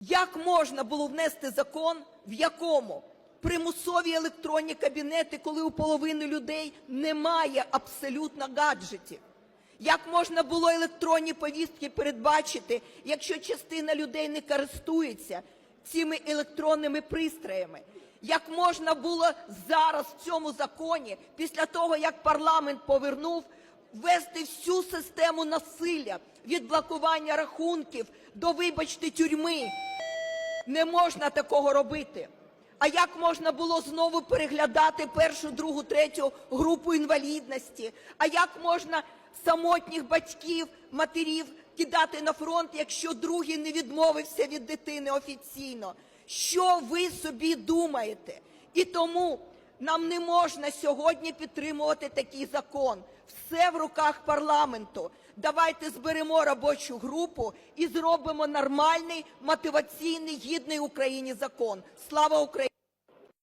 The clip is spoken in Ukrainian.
Як можна було внести закон, в якому примусові електронні кабінети, коли у половини людей немає абсолютно гаджетів? Як можна було електронні повістки передбачити, якщо частина людей не користується цими електронними пристроями? Як можна було зараз в цьому законі, після того як парламент повернув, ввести всю систему насилля від блокування рахунків до, вибачте, тюрми? Не можна такого робити. А як можна було знову переглядати першу, другу, третю групу інвалідності? А як можна самотніх батьків, матерів кидати на фронт, якщо другий не відмовився від дитини офіційно? Що ви собі думаєте? І тому нам не можна сьогодні підтримувати такий закон. Все в руках парламенту. Давайте зберемо робочу групу і зробимо нормальний, мотиваційний, гідний Україні закон. Слава Україні!